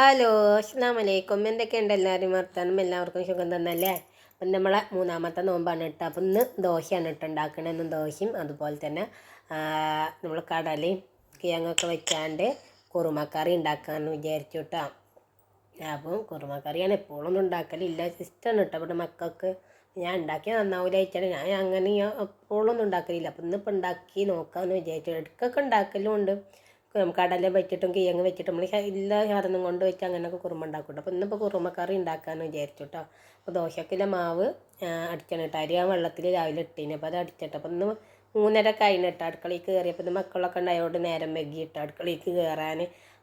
Hello അസ്ലാമലൈക്കും എന്തൊക്കെയുണ്ട് എല്ലാവരും വർത്താനം? എല്ലാവർക്കും സുഖം തന്നല്ലേ അപ്പം നമ്മളെ മൂന്നാമത്തെ നോമ്പാണ് ഇട്ട് അപ്പം ഇന്ന് ദോശയാണ് ഇട്ട് ഉണ്ടാക്കണമെന്നും ദോശയും അതുപോലെ തന്നെ നമ്മൾ കടലയും കിഴങ്ങൊക്കെ വെച്ചാണ്ട് കുറുമക്കറി ഉണ്ടാക്കാമെന്ന് വിചാരിച്ചു കേട്ടോ. അപ്പം കുറുമക്കറിയാണ് എപ്പോഴൊന്നും ഉണ്ടാക്കലില്ല ഇഷ്ടമാണ് കേട്ടോ. ഇവിടെ മക്കൾക്ക് ഞാൻ ഉണ്ടാക്കിയാൽ നന്നാവില്ല വെച്ചാൽ ഞാൻ അങ്ങനെ എപ്പോഴൊന്നും ഉണ്ടാക്കലില്ല. അപ്പം ഇന്നിപ്പോൾ ഉണ്ടാക്കി നോക്കാമെന്ന് വിചാരിച്ചു. ഇടയ്ക്കൊക്കെ ഉണ്ടാക്കലും ഉണ്ട് കടല വെച്ചിട്ടും കിഴങ്ങ് വെച്ചിട്ടും നമ്മൾ എല്ലാ സാധനം കൊണ്ട് വെച്ച് അങ്ങനെയൊക്കെ കുറുമ ഉണ്ടാക്കും അപ്പോൾ ഇന്നിപ്പോൾ കുറുമക്കറി ഉണ്ടാക്കാമെന്ന് വിചാരിച്ചു കേട്ടോ അപ്പോൾ ദോശക്കിലെ മാവ് അടിക്കണം കേട്ടോ അരി ആ വെള്ളത്തിൽ രാവിലെ ഇട്ടീന്. അപ്പോൾ അത് അടിച്ചിട്ട് അപ്പോൾ ഇന്ന് മൂന്നര കഴിഞ്ഞ കേട്ടോ അടുക്കളയിൽ കയറിയപ്പോൾ ഇന്ന് മക്കളൊക്കെ ഉണ്ടായതുകൊണ്ട് നേരം വൈകിയിട്ട് അടുക്കളയിലേക്ക് കയറാൻ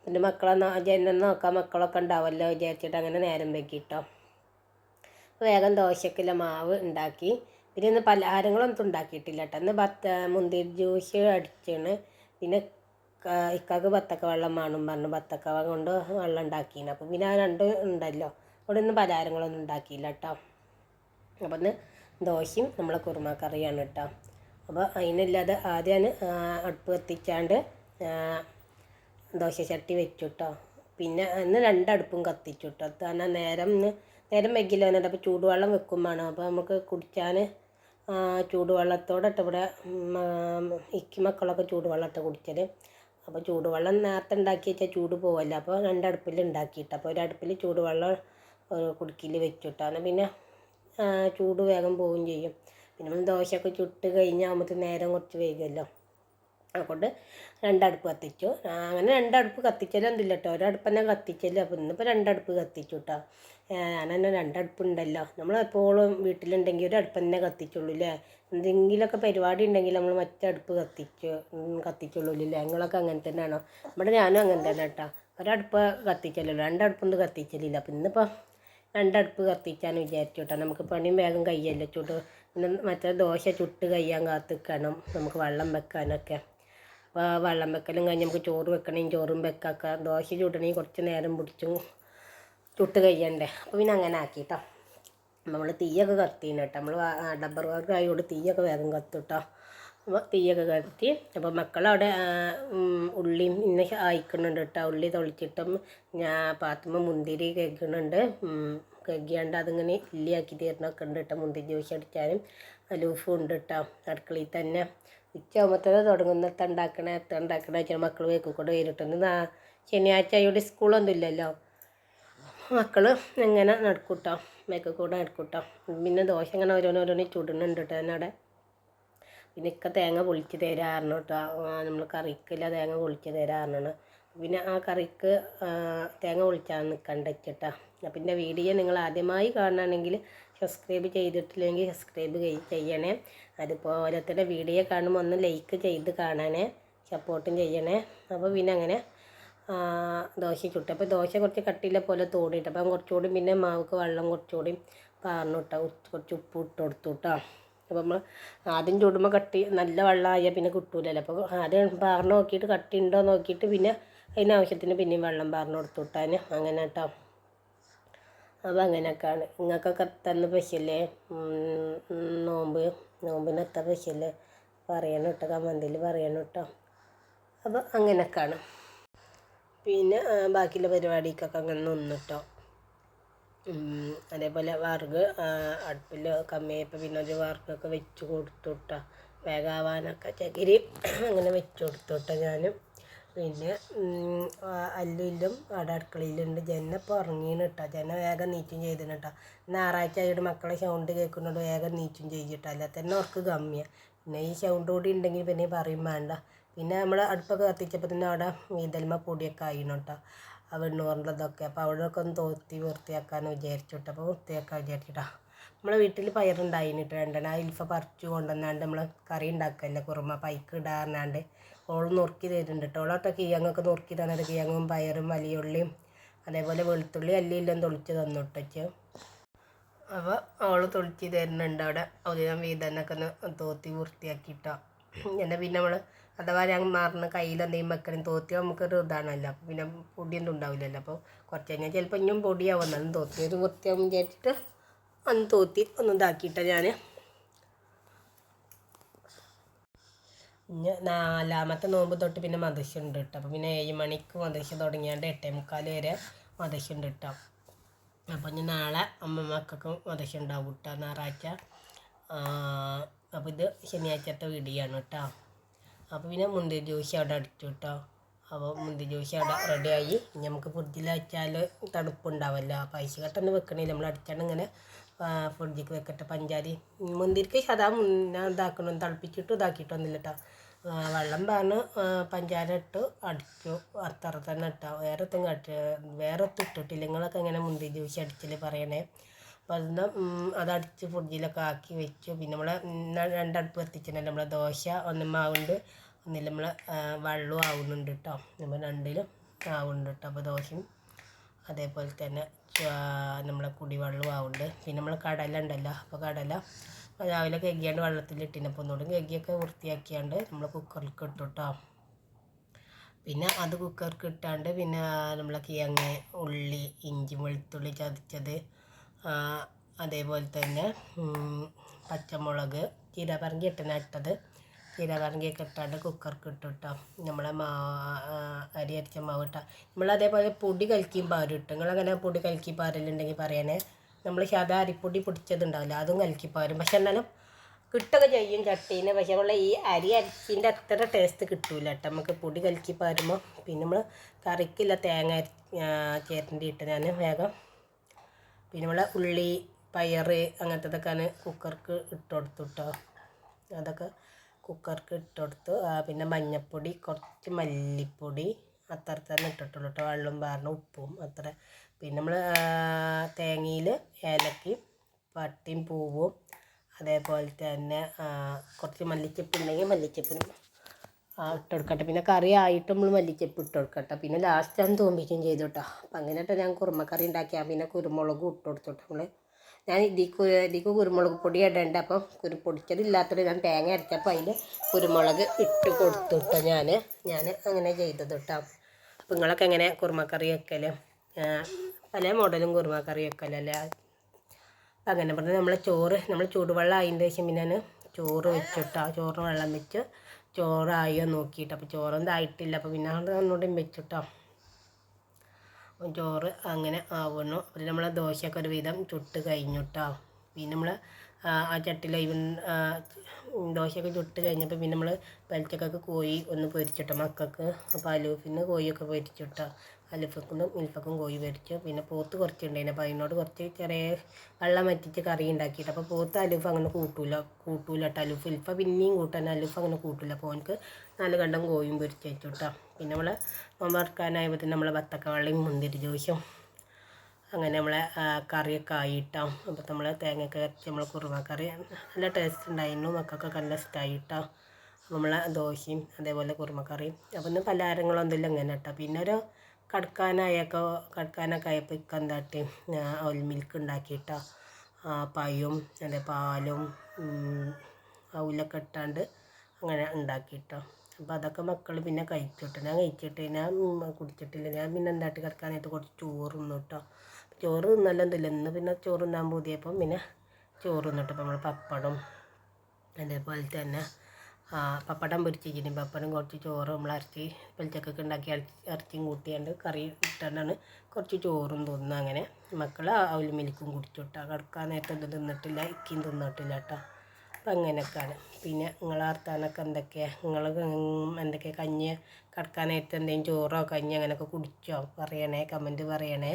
എന്റെ മക്കളെ ജനം നോക്കാൻ മക്കളൊക്കെ ഉണ്ടാവുമല്ലോ വിചാരിച്ചിട്ട് അങ്ങനെ നേരം വൈകിട്ടോ വേഗം ദോശക്കിലെ മാവ് ഉണ്ടാക്കി. പിന്നെ ഇന്ന് പലഹാരങ്ങളൊന്നും ഉണ്ടാക്കിയിട്ടില്ല കേട്ടോ ഇന്ന് ബത്ത മുന്തിരി ജ്യൂസ് അടിച്ചാണ്. പിന്നെ ഇക്കാക്ക് ബത്തക്ക വെള്ളം വേണം പറഞ്ഞു ബത്തക്ക കൊണ്ട് വെള്ളം ഉണ്ടാക്കിന്. അപ്പം പിന്നെ ആ രണ്ട് ഉണ്ടല്ലോ. അവിടെ ഒന്നും പലഹാരങ്ങളൊന്നും ഉണ്ടാക്കിയില്ല കേട്ടോ അപ്പം ഒന്ന് ദോശയും നമ്മളെ കുറുമ കറിയാണ് കേട്ടോ അപ്പോൾ അതിനില്ലാതെ ആദ്യം അടുപ്പ് കത്തിച്ചാണ്ട് ദോശ ചട്ടി വെച്ചു കേട്ടോ പിന്നെ അന്ന് രണ്ടടുപ്പും കത്തിച്ചു കേട്ടോ കാരണം നേരം നേരം വെക്കില്ല എന്നിട്ട് അപ്പോൾ ചൂടുവെള്ളം വെക്കും വേണം. അപ്പോൾ നമുക്ക് കുടിക്കാൻ ചൂടുവെള്ളത്തോടെ ഇട്ട് ഇവിടെ ഇക്കി മക്കളൊക്കെ ചൂടുവെള്ളം ഇട്ട് കുടിച്ചത് അപ്പോൾ ചൂടുവെള്ളം നേരത്തെ ഉണ്ടാക്കി വെച്ചാൽ ചൂട് പോവല്ല? അപ്പോൾ രണ്ടടുപ്പിൽ ഉണ്ടാക്കിയിട്ട്. അപ്പോൾ ഒരടുപ്പിൽ ചൂടുവെള്ളം കുടുക്കിയിൽ വെച്ചിട്ടാണ് പിന്നെ ചൂട് വേഗം പോവുകയും ചെയ്യും. പിന്നെ നമ്മൾ ദോശയൊക്കെ ചുട്ട് കഴിഞ്ഞാൽ നമുക്ക് നേരം കുറച്ച് വേഗമല്ലോ അതുകൊണ്ട് രണ്ടടുപ്പ് കത്തിച്ചു. അങ്ങനെ രണ്ടടുപ്പ് കത്തിച്ചാലും എന്തില്ല കേട്ടോ ഒരടുപ്പ് തന്നെ കത്തിച്ചല്ലോ അപ്പോൾ ഇന്നിപ്പോൾ രണ്ടടുപ്പ് കത്തിച്ചു കേട്ടോ ഞാൻ തന്നെ രണ്ടടുപ്പുണ്ടല്ലോ. നമ്മൾ എപ്പോഴും വീട്ടിലുണ്ടെങ്കിൽ ഒരു അടുപ്പ് തന്നെ കത്തിച്ചുള്ളൂ അല്ലേ എന്തെങ്കിലുമൊക്കെ പരിപാടി ഉണ്ടെങ്കിൽ നമ്മൾ മറ്റടുപ്പ് കത്തിച്ചു കത്തിക്കുള്ളൂ അല്ലേ ഞങ്ങളൊക്കെ അങ്ങനെ തന്നെയാണോ. ഇവിടെ ഞാനും അങ്ങനെ തന്നെ കേട്ടോ. ഒരടുപ്പ് കത്തിച്ചല്ലോ രണ്ടടുപ്പൊന്നും കത്തിക്കലില്ല അപ്പം ഇന്നിപ്പോൾ രണ്ടടുപ്പ് കത്തിക്കാന്ന് വിചാരിച്ചു കേട്ടോ. നമുക്ക് പണിയും വേഗം കയ്യല്ലോ ചുട്ട് പിന്നെ മറ്റേ ദോശ ചുട്ട് കഴിയാൻ കാത്തിക്കണം. നമുക്ക് വെള്ളം വെക്കാനൊക്കെ. അപ്പോൾ വെള്ളം വെക്കലും കഴിഞ്ഞ് നമുക്ക് ചോറ് വെക്കണമെങ്കിൽ ചോറും വെക്കാക്ക. ദോശ ചുടണമെങ്കിൽ കുറച്ച് നേരം പിടിച്ചും ചുട്ട് കഴിയണ്ടേ. അപ്പോൾ പിന്നെ അങ്ങനെ ആക്കിട്ടോ. നമ്മൾ തീയൊക്കെ കത്തിന് കേട്ടോ. നമ്മൾ ഡബ്ബർ വർക്ക് ആയതുകൊണ്ട് തീയൊക്കെ വേഗം കത്തും കേട്ടോ അപ്പോൾ തീയൊക്കെ കത്തി അപ്പോൾ മക്കളവിടെ ഉള്ളിയും ഇന്ന് അയക്കുന്നുണ്ട് കേട്ടോ. ഉള്ളി തൊളിച്ചിട്ടും ഞാൻ പാത്തുമ്പോൾ മുന്തിരി കേൾക്കുന്നുണ്ട് കഴുകിയാണ്ട് അതിങ്ങനെ ഇല്ലിയാക്കി തീർന്നൊക്കെ ഉണ്ട് കേട്ടോ. മുന്തിരി ജ്യൂസ് അടിച്ചാലും അലൂഫും ഉണ്ട് കേട്ടോ. അടുക്കളയിൽ തന്നെ. ഉച്ചയാകുമ്പോഴത്തേന് തുടങ്ങുന്ന ഉണ്ടാക്കണ എത്ര ഉണ്ടാക്കണ വെച്ചാൽ മക്കൾ വേക്കൂടെ വരിട്ടുണ്ട് ശനിയാഴ്ച ഇവിടെ സ്കൂളൊന്നും ഇല്ലല്ലോ. മക്കൾ എങ്ങനെ നടക്കൂട്ടോ? മേക്ക് കൂടെ എടുക്കൂട്ടോ പിന്നെ ദോശ ഇങ്ങനെ ഓരോന്നോരോന്ന് ചുടുന്നുണ്ട് കേട്ടോ എന്നവിടെ. പിന്നെ ഇക്ക തേങ്ങ പൊളിച്ച് തരാറുണ്ട് കേട്ടോ നമ്മൾ കറിക്കില്ല തേങ്ങ പൊളിച്ച് തരാറുണ്ട് പിന്നെ ആ കറിക്ക് തേങ്ങ പൊളിച്ചാൽ നിൽക്കണ്ട വെച്ചിട്ടാ പിന്നെ വീഡിയോ നിങ്ങൾ ആദ്യമായി കാണണമെങ്കിൽ സബ്സ്ക്രൈബ് ചെയ്തിട്ടില്ലെങ്കിൽ സബ്സ്ക്രൈബ് ചെയ്യണേ. അതുപോലെ തന്നെ വീഡിയോ കാണുമ്പോൾ ഒന്ന് ലൈക്ക് ചെയ്ത് കാണാനേ സപ്പോർട്ടും ചെയ്യണേ. അപ്പോൾ പിന്നെ അങ്ങനെ ദോശ ചുട്ടു. അപ്പോൾ ദോശ കുറച്ച് കട്ടിയിലെ പോലെ തോടിയിട്ട്. അപ്പം കുറച്ചുകൂടി പിന്നെ മാവ്ക്ക് വെള്ളം കുറച്ചുകൂടി പാർന്നു കുറച്ച് ഉപ്പ് ഇട്ട് കൊടുത്തു കേട്ടോ അപ്പോൾ നമ്മൾ ആദ്യം ചൂടുമ്പോൾ കട്ടി നല്ല വെള്ളമായാൽ പിന്നെ കിട്ടൂലല്ലോ. അപ്പോൾ ആദ്യം പാർന്ന് നോക്കിയിട്ട് കട്ടി ഉണ്ടോ നോക്കിയിട്ട് പിന്നെ അതിനാവശ്യത്തിന് പിന്നെയും വെള്ളം പാർന്ന് കൊടുത്തു വിട്ടാൻ അങ്ങനെ കേട്ടോ അപ്പോൾ അങ്ങനെയൊക്കെയാണ്. നിങ്ങൾക്കൊക്കെ തന്ന പശല്ലേ നോമ്പ്. നോമ്പിന് എത്ര പശല്ലേ പറയണം കേട്ടോ കമന്തിൽ പറയണം കേട്ടോ അപ്പോൾ അങ്ങനെയൊക്കെയാണ്. പിന്നെ ബാക്കിയുള്ള പരിപാടിക്കൊക്കെ അങ്ങനെ നിന്നിട്ടോ. അതേപോലെ വർഗ് അടുപ്പിൽ കമ്മിയായപ്പോൾ പിന്നെ ഒരു വർഗൊക്കെ വെച്ച് കൊടുത്തു കേട്ടോ വേഗാവാനൊക്കെ ചകിരി അങ്ങനെ വെച്ച് കൊടുത്തു കേട്ടോ ഞാനും. പിന്നെ അല്ലിലും അവിടെ അടുക്കളയിലുണ്ട്. ജന ഇപ്പോൾ ഉറങ്ങീന് കേട്ടോ ജന വേഗം നീച്ചും ചെയ്തിന് കേട്ടോ ഞായറാഴ്ച ആയിട്ട് മക്കളെ സൗണ്ട് കേൾക്കുന്നുണ്ട് വേഗം നീച്ചും ചെയ്തിട്ടോ. അല്ല തന്നെ അവർക്ക് കമ്മിയാണ് പിന്നെ ഈ സൗണ്ട് കൂടി ഉണ്ടെങ്കിൽ പിന്നെ പറയും വേണ്ട. പിന്നെ നമ്മൾ അടുപ്പൊക്കെ കത്തിച്ചപ്പോൾ തന്നെ അവിടെ മീതൽമ പൊടിയൊക്കെ ആയിന് കേട്ടോ ആ വെണ്ണൂറിന്റെതൊക്കെ. അപ്പോൾ അവിടെയൊക്കെ ഒന്ന് തോത്തി വൃത്തിയാക്കാമെന്ന് വിചാരിച്ചു കേട്ടോ അപ്പോൾ വൃത്തിയാക്കാൻ വിചാരിച്ചിട്ടാ. നമ്മളെ വീട്ടിൽ പയറുണ്ടായിന് കേട്ടോ രണ്ടെണ്ണം. ആ ഇൽഫ പറിച്ചു കൊണ്ടുവന്നാണ്ട് നമ്മൾ കറി ഉണ്ടാക്കല്ലേ കുറുമ. പൈക്ക് ഇടാറിനാണ്ട് ഓൾ നുറുക്കി തരുന്നുണ്ട് കേട്ടോ ഓളൊക്കെ കിഴങ്ങൊക്കെ നുറുക്കി തന്നത് കിഴങ്ങും പയറും വലിയുള്ളിയും അതേപോലെ വെളുത്തുള്ളി അല്ലിയെല്ലാം തൊളിച്ച് തന്നു ഇട്ടച്ച് അപ്പോൾ അവൾ തൊളിച്ച് തരുന്നുണ്ട് അവിടെ. ഒതിനാൻ വീതനൊക്കെ ഒന്ന് തോത്തി വൃത്തിയാക്കിയിട്ടോ എന്നാൽ പിന്നെ നമ്മൾ അഥവാ ഞങ്ങൾ മാറുന്ന കയ്യിൽ എന്തെങ്കിലും വെക്കണം തോത്തി നമുക്കൊരു ഇതാണല്ലോ. അപ്പോൾ പിന്നെ പൊടിയൊന്നും ഉണ്ടാവില്ലല്ലോ. അപ്പോൾ കുറച്ച് കഴിഞ്ഞാൽ ചിലപ്പോൾ ഇനിയും പൊടിയാവും. എന്നാലും തോത്തിയത് വൃത്തിയാവും വിചാരിച്ചിട്ട് ഒന്ന് തോത്തി ഒന്ന് ഇതാക്കിയിട്ട ഞാൻ നാലാമത്തെ നോമ്പ് തൊട്ട് പിന്നെ മദർശ ഉണ്ട് കേട്ടോ. അപ്പോൾ പിന്നെ ഏഴ് മണിക്ക് മദശ തുടങ്ങിയാണ്ട് എട്ടേ മുക്കാൽ വരെ ഉണ്ട് കേട്ടോ. അപ്പോൾ ഇനി നാളെ അമ്മ മക്കൾക്കും മതശം ഉണ്ടാവും കേട്ടോ. ഞായറാഴ്ച അപ്പോൾ ഇത് ശനിയാഴ്ചത്തെ വീഡിയോ കേട്ടോ. അപ്പോൾ പിന്നെ മുന്തിരി ജ്യൂസ് അവിടെ അടിച്ചു കേട്ടോ അപ്പോൾ മുന്തിരി ജ്യൂസ് അവിടെ റെഡിയായി ഇനി നമുക്ക് ഫ്രിഡ്ജിൽ വെച്ചാൽ തണുപ്പുണ്ടാവല്ലോ. ഐസ് കട്ടൊന്നും വെക്കണില്ല. നമ്മൾ അടിച്ചാണ് ഇങ്ങനെ ഫ്രിഡ്ജിക്ക് വെക്കട്ടെ പഞ്ചാരി. മുന്തിരിക്ക് സദാ മുന്നേ ഇതാക്കണം. തിളപ്പിച്ചിട്ട് ഇതാക്കിയിട്ടൊന്നുമില്ല കേട്ടോ വെള്ളം പറഞ്ഞ് പഞ്ചാര ഇട്ട് അടിച്ചു. അത്ര തന്നെ ഇട്ടാ. വേറെ ഒത്തും കട്ടി വേറെ ഒത്തും ഇട്ടിട്ടില്ല. നിങ്ങളൊക്കെ ഇങ്ങനെ മുന്തിരി ജ്യൂസ് അടിച്ചില്ല പറയണേ? അപ്പോൾ അത് അതടിച്ച് ഫ്രിഡ്ജിലൊക്കെ ആക്കി വെച്ചു. പിന്നെ നമ്മൾ രണ്ടടുപ്പ് കത്തിച്ചിട്ടുണ്ടല്ലോ നമ്മളെ ദോശ ഒന്ന് മാവുണ്ട് ഒന്നിൽ നമ്മൾ വെള്ളവും ആവുന്നുണ്ട് കേട്ടോ നമ്മൾ രണ്ടിലും ആവുന്നുണ്ട് കേട്ടോ അപ്പോൾ ദോശയും അതേപോലെ തന്നെ നമ്മളെ കുടിവെള്ളവും ആവുന്നുണ്ട്. പിന്നെ നമ്മൾ കടല ഉണ്ടല്ലോ അപ്പോൾ കടല രാവിലെ കഴുകിയാണ്ട് വെള്ളത്തിലിട്ടിന്. അപ്പോൾ ഒന്നുകൂടി കഴുകിയൊക്കെ വൃത്തിയാക്കിയാണ്ട് നമ്മൾ കുക്കറിലേക്ക് ഇട്ടു കേട്ടോ പിന്നെ അത് കുക്കർക്ക് ഇട്ടാണ്ട് പിന്നെ നമ്മളെ കിഴങ്ങ് ഉള്ളി ഇഞ്ചി വെളുത്തുള്ളി ചതച്ചത് അതേപോലെ തന്നെ പച്ചമുളക് ചീരപറങ്കി ഇട്ടന ഇട്ടത്. ചീരപറങ്കിയൊക്കെ ഇട്ടാണ്ട് കുക്കർക്ക് ഇട്ടു കേട്ടോ നമ്മളെ മാ അരി അരിച്ച മാവ് ഇട്ടാൽ നമ്മൾ അതേപോലെ പൊടി കലക്കിയും പാരും ഇട്ടു. നിങ്ങളങ്ങനെ പൊടി കലക്കി പാരലുണ്ടെങ്കിൽ പറയണേ. നമ്മൾ സാധാ അരിപ്പൊടി പൊടിച്ചതുണ്ടാവില്ല അതും കലക്കി പാരും. പക്ഷെ എന്നാലും കിട്ടുകയൊക്കെ ചെയ്യും ചട്ടീനെ പക്ഷെ നമ്മൾ ഈ അരി അരിച്ചിന്റെ അത്ര ടേസ്റ്റ് കിട്ടൂല കേട്ടോ. നമുക്ക് പൊടി കലക്കി പാരുമ്പോൾ പിന്നെ നമ്മൾ കറിക്കില്ല തേങ്ങ ചേരണ്ടി ഇട്ട് ഞാൻ വേഗം പിന്നെ നമ്മൾ ഉള്ളി പയർ അങ്ങനത്തതൊക്കെയാണ് കുക്കർക്ക് ഇട്ട് കൊടുത്തു കേട്ടോ അതൊക്കെ കുക്കർക്ക് ഇട്ട് കൊടുത്തു. പിന്നെ മഞ്ഞൾപ്പൊടി കുറച്ച് മല്ലിപ്പൊടി അത്ര തന്നെ ഇട്ടിട്ടുള്ളൂ കേട്ടോ വെള്ളം പാർന്ന ഉപ്പും അത്ര. പിന്നെ നമ്മൾ തേങ്ങയിൽ ഏലക്കയും പട്ടിയും പൂവും അതേപോലെ തന്നെ കുറച്ച് മല്ലിച്ചപ്പ് ഉണ്ടെങ്കിൽ മല്ലിച്ചപ്പിന് ഇട്ട് കൊടുക്കട്ടെ പിന്നെ കറി ആയിട്ട് നമ്മൾ മല്ലിച്ചപ്പ് ഇട്ട് കൊടുക്കട്ടെ പിന്നെ ലാസ്റ്റ് ആണ് തോമ്പിക്കും ചെയ്തു കേട്ടോ അപ്പം അങ്ങനെയിട്ട് ഞാൻ കുറുമക്കറി ഉണ്ടാക്കിയാൽ പിന്നെ കുരുമുളകും ഇട്ട് കൊടുത്തു നമ്മൾ ഞാൻ ഇതിക്ക് ഇതിക്ക് കുരുമുളക് പൊടി ഇടേണ്ട. അപ്പം കുരു പൊടിച്ചതില്ലാത്തത് ഞാൻ തേങ്ങ അരച്ചപ്പോൾ അതിൽ കുരുമുളക് ഇട്ട് കൊടുത്തു കേട്ടോ ഞാൻ ഞാൻ അങ്ങനെ ചെയ്തത് കേട്ടോ അപ്പം നിങ്ങളൊക്കെ എങ്ങനെ കുറുമക്കറി വെക്കൽ പല മോഡലും കുറുമക്കറി വെക്കലല്ലേ അപ്പം അങ്ങനെ പറഞ്ഞാൽ നമ്മളെ ചോറ് നമ്മൾ ചൂടുവെള്ളം ആയതിന്റെ ശേഷം പിന്നെ ചോറ് വെച്ചിട്ടോ ചോറ് ചോറിന് വെള്ളം വെച്ച് ചോറായോ നോക്കിയിട്ട്. അപ്പോൾ ചോറൊന്നും ആയിട്ടില്ല അപ്പോൾ പിന്നെ ഒന്നുകൂടി വെച്ചിട്ടോ. ചോറ് അങ്ങനെ ആവുന്നു. പിന്നെ നമ്മൾ ദോശയൊക്കെ ഒരു വിധം ചുട്ട് കഴിഞ്ഞു കേട്ടോ പിന്നെ നമ്മൾ ആ ചട്ടിയിൽ ദോശയൊക്കെ ചുട്ട് കഴിഞ്ഞപ്പോൾ പിന്നെ നമ്മൾ വെളിച്ചക്കൊക്കെ കോഴി ഒന്ന് പൊരിച്ചിട്ട മക്കൾക്ക് അപ്പോൾ അലൂഫിന് കോഴിയൊക്കെ പൊരിച്ചിട്ട അലുഫക്കും മിൽഫക്കും കോഴി പൊരിച്ചു. പിന്നെ പോത്ത് കുറച്ചുണ്ടായിരുന്നു. അപ്പോൾ അതിനോട് കുറച്ച് ചെറിയ വെള്ളം വറ്റിച്ച് കറി ഉണ്ടാക്കിയിട്ട്. അപ്പോൾ പോത്ത് അലൂഫ് അങ്ങനെ കൂട്ടൂല കൂട്ടൂല കേട്ടോ അലുഫ്. ഇൽഫ പിന്നെയും കൂട്ടാൻ അലുഫ് അങ്ങനെ കൂട്ടില്ല അപ്പോൾ അവനക്ക് നാല് കണ്ടം കോഴിയും പൊരിച്ച് വെച്ചു കേട്ടോ പിന്നെ നമ്മൾ നോമ്പറക്കാനായപ്പോൾ നമ്മൾ ബത്തക്ക വെള്ളയും മുന്തിരി ജോശും അങ്ങനെ നമ്മളെ കറിയൊക്കെ ആയിട്ടോ അപ്പോൾ നമ്മൾ തേങ്ങയൊക്കെ ഇറച്ചി നമ്മൾ കുറുമ കറി നല്ല ടേസ്റ്റ് ഉണ്ടായിരുന്നു മക്കൾക്കൊക്കെ നല്ല ഇഷ്ടമായിട്ടോ നമ്മളെ ദോശയും അതേപോലെ കുറുമക്കറിയും അപ്പോൾ ഇന്ന് പലഹാരങ്ങളൊന്നുമില്ല ഇങ്ങനെ കേട്ടോ പിന്നെ ഒരു കടക്കാനായൊക്കെ കടക്കാനൊക്കെ ആയപ്പോൾ ഇക്ക എന്താട്ടി ഓയിൽ മിൽക്ക് ഉണ്ടാക്കിയിട്ടോ പയും അതേ പാലും അവലൊക്കെ ഇട്ടാണ്ട് അങ്ങനെ ഉണ്ടാക്കിയിട്ടോ അപ്പോൾ അതൊക്കെ മക്കൾ പിന്നെ കഴിച്ചിട്ട് ഞാൻ കഴിച്ചിട്ട് ഞാൻ കുടിച്ചിട്ടില്ല. ഞാൻ പിന്നെ എന്താട്ടി കിടക്കാനായിട്ട് കുറച്ച് ചോറ് തിന്നു കേട്ടോ ചോറ് തിന്നല്ലെന്നില്ല ഇന്ന് പിന്നെ ചോറ് തിന്നാൻ പൂതിയപ്പം പിന്നെ ചോറ് തിന്നിട്ട് നമ്മൾ പപ്പടം അതേപോലെ തന്നെ പപ്പടം പൊരിച്ചിരിക്കുന്നു. പപ്പടം കുറച്ച് ചോറ് നമ്മൾ ഇറച്ചി വെളിച്ചക്കൊക്കെ ഉണ്ടാക്കി ഇറച്ചിയും കൂട്ടിയാണ്ട് കറി ഇട്ടാണ് കുറച്ച് ചോറും തിന്നു അങ്ങനെ മക്കൾ അവൽ മിൽക്കും കുടിച്ചു കേട്ടോ കിടക്കാൻ നേരത്തെ തിന്നിട്ടില്ല ഇക്കിയും തിന്നിട്ടില്ല കേട്ടോ. അപ്പം അങ്ങനെയൊക്കെയാണ് പിന്നെ നിങ്ങൾ വർത്താനൊക്കെ എന്തൊക്കെയാണ് നിങ്ങൾ എന്തൊക്കെയാണ് കഞ്ഞി കിടക്കാനായിട്ട് എന്തെങ്കിലും ചോറോ കഞ്ഞി അങ്ങനെയൊക്കെ കുടിച്ചോ? പറയണേ കമന്റ് പറയണേ.